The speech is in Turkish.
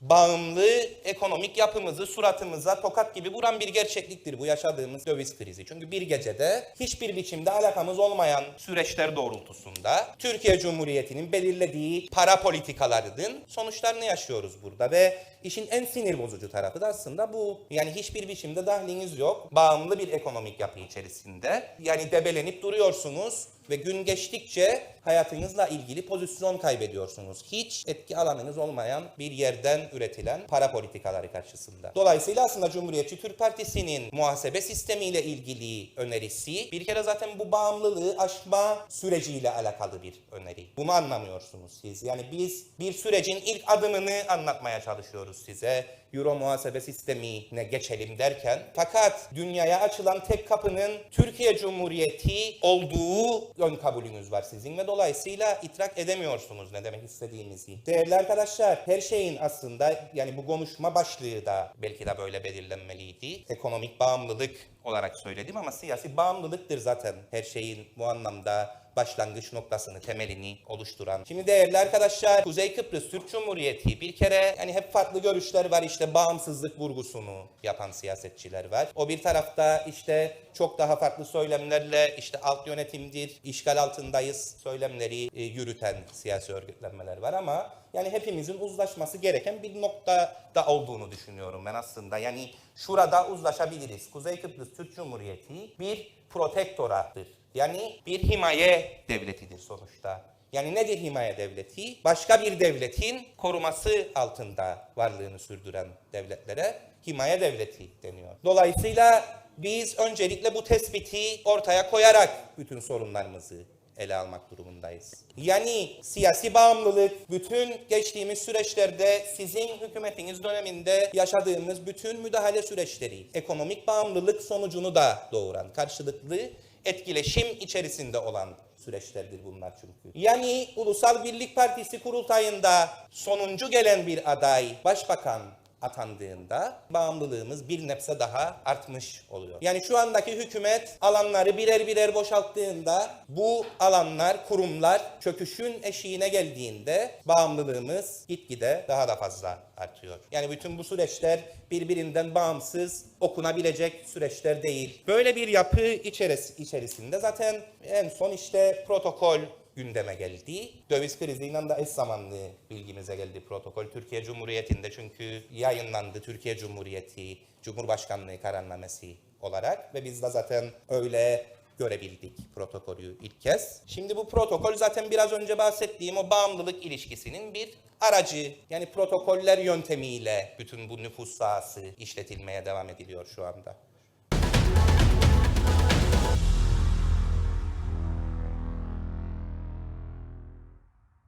bağımlı ekonomik yapımızı suratımıza tokat gibi vuran bir gerçekliktir bu yaşadığımız döviz krizi. Çünkü bir gecede hiçbir biçimde alakamız olmayan süreçler doğrultusunda Türkiye Cumhuriyeti'nin belirlediği para politikalarının sonuçlarını yaşıyoruz burada ve işin en sinir bozucu tarafı da aslında bu. Yani hiçbir biçimde dahliniz yok. Bağımlı bir ekonomik yapı içerisinde. Yani debelenip duruyorsunuz ve gün geçtikçe hayatınızla ilgili pozisyon kaybediyorsunuz. Hiç etki alanınız olmayan bir yerden üretilen para politikaları karşısında. Dolayısıyla aslında Cumhuriyetçi Türk Partisi'nin muhasebe sistemiyle ilgili önerisi bir kere zaten bu bağımlılığı aşma süreciyle alakalı bir öneri. Bunu anlamıyorsunuz siz. Yani biz bir sürecin ilk adımını anlatmaya çalışıyoruz size. Euro muhasebe sistemine geçelim derken fakat dünyaya açılan tek kapının Türkiye Cumhuriyeti olduğu ön kabulünüz var sizin ve dolayısıyla idrak edemiyorsunuz ne demek istediğimizi. Değerli arkadaşlar her şeyin aslında yani bu konuşma başlığı da belki de böyle belirlenmeliydi. Ekonomik bağımlılık olarak söyledim ama siyasi bağımlılıktır zaten her şeyin bu anlamda başlangıç noktasını, temelini oluşturan. Şimdi değerli arkadaşlar, Kuzey Kıbrıs Türk Cumhuriyeti bir kere yani hep farklı görüşler var işte bağımsızlık vurgusunu yapan siyasetçiler var. O bir tarafta işte çok daha farklı söylemlerle işte alt yönetimdir, işgal altındayız söylemleri e, yürüten siyasi örgütlenmeler var ama yani hepimizin uzlaşması gereken bir noktada olduğunu düşünüyorum ben aslında. Yani şurada uzlaşabiliriz. Kuzey Kıbrıs Türk Cumhuriyeti bir protektorattır. Yani bir himaye devletidir sonuçta. Yani nedir himaye devleti? Başka bir devletin koruması altında varlığını sürdüren devletlere himaye devleti deniyor. Dolayısıyla biz öncelikle bu tespiti ortaya koyarak bütün sorunlarımızı ele almak durumundayız. Yani siyasi bağımlılık bütün geçtiğimiz süreçlerde sizin hükümetiniz döneminde yaşadığımız bütün müdahale süreçleri, ekonomik bağımlılık sonucunu da doğuran karşılıklı etkileşim içerisinde olan süreçlerdir bunlar çünkü. Yani Ulusal Birlik Partisi kurultayında sonuncu gelen bir aday başbakan atandığında bağımlılığımız bir nebze daha artmış oluyor. Yani şu andaki hükümet alanları birer birer boşalttığında bu alanlar, kurumlar çöküşün eşiğine geldiğinde bağımlılığımız gitgide daha da fazla artıyor. Yani bütün bu süreçler birbirinden bağımsız okunabilecek süreçler değil. Böyle bir yapı içeris içerisinde zaten en son işte protokol gündeme geldi. Döviz kriziyle de eş zamanlı bilgimize geldi protokol. Türkiye Cumhuriyeti'nde çünkü yayınlandı Türkiye Cumhuriyeti Cumhurbaşkanlığı kararnamesi olarak ve biz de zaten öyle görebildik protokolü ilk kez. Şimdi bu protokol zaten biraz önce bahsettiğim o bağımlılık ilişkisinin bir aracı. Yani protokoller yöntemiyle bütün bu nüfus sahası işletilmeye devam ediliyor şu anda.